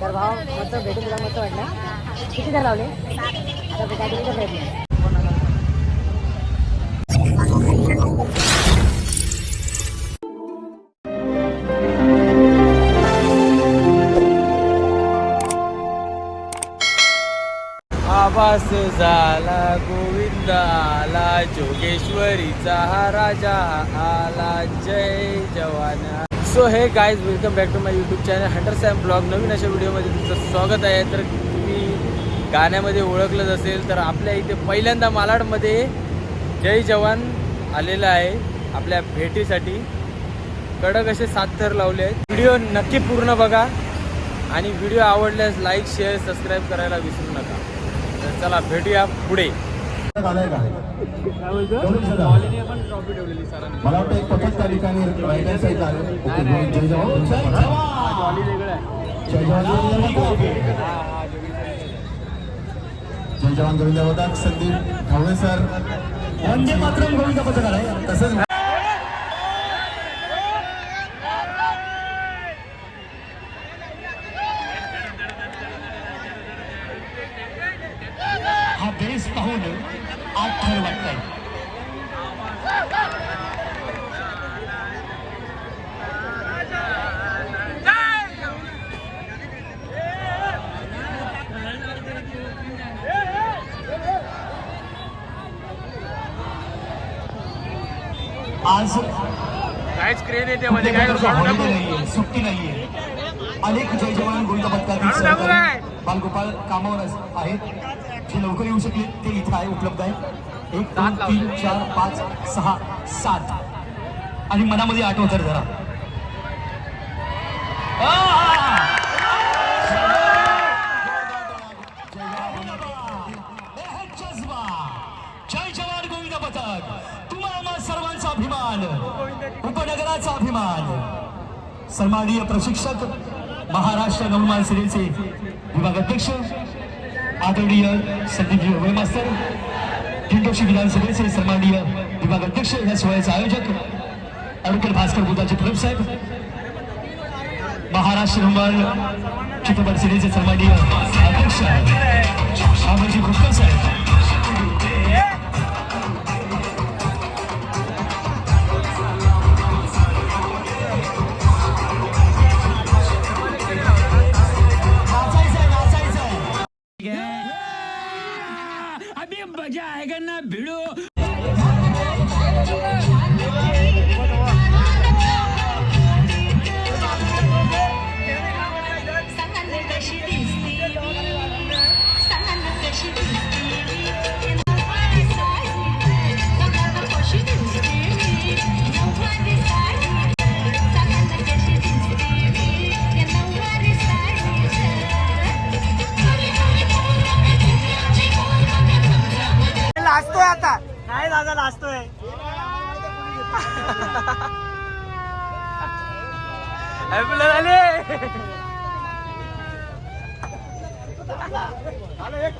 तर भाव मस्त भेटून तुला मस्त वाटलं. किती दर लावले? आता काहीतरी प्रयत्न आभास झाला गोविंद आला जोगेश्वरीचा हा राजा आला. जय जवान so hey guys welcome back to my YouTube channel hunter Sam blog नवीन अशा व्हिडिओमध्ये तुमचं स्वागत आहे. तर तुम्ही गाण्यामध्ये ओळखलंच असेल तर आपल्या इथे पहिल्यांदा मालाडमध्ये जय जवान आलेला आहे आपल्या भेटीसाठी. कडक असे सात थर लावले आहेत. व्हिडिओ नक्की पूर्ण बघा आणि व्हिडिओ आवडल्यास लाईक शेअर सबस्क्राईब करायला विसरू नका. तर चला भेटूया पुढे. आलाय का? मला वाटतं एक पथक त्या ठिकाणी राईट हँड साईडला आलं जय जवान जय जय जवान. गोविंद पथक संदीप ढवळे सर. वंदे मातरम गोविंद पथक आलाय तसंच हा बेस पाहून आठ थर वाटतंय. आज काहीच क्रेन येते मध्ये काय सुट्टी नाहीये. अनेक जय जवान गोविंद सहकारी. बालगोपाळ कामावर आहेत. जे लवकर येऊ शकले ते इथे आहे उपलब्ध आहे. एक दोन तीन चार पाच सहा सात. आणि मनामध्ये आठवत जरा. जज्बा जय जवान गोविंद पथक. तुम्हाला सर्वांचा अभिमान. उपनगराचा अभिमान. सन्माननीय प्रशिक्षक महाराष्ट्र नवमान सेनेचे विभाग अध्यक्ष आदरणीय संदीपजी उभय दिंडोशी विधानसभेचे सन्माननीय विभाग अध्यक्ष या सोहळ्याचे आयोजक ॲडव्होकेट भास्कर बुद्धाचे प्रमुख साहेब महाराष्ट्र नवमान चित्रपट सेनेचे सन्माननीय अध्यक्ष मजा आएगा ना भिड़ो लाजतोय आता. नाही दादा लाजतोय. झाले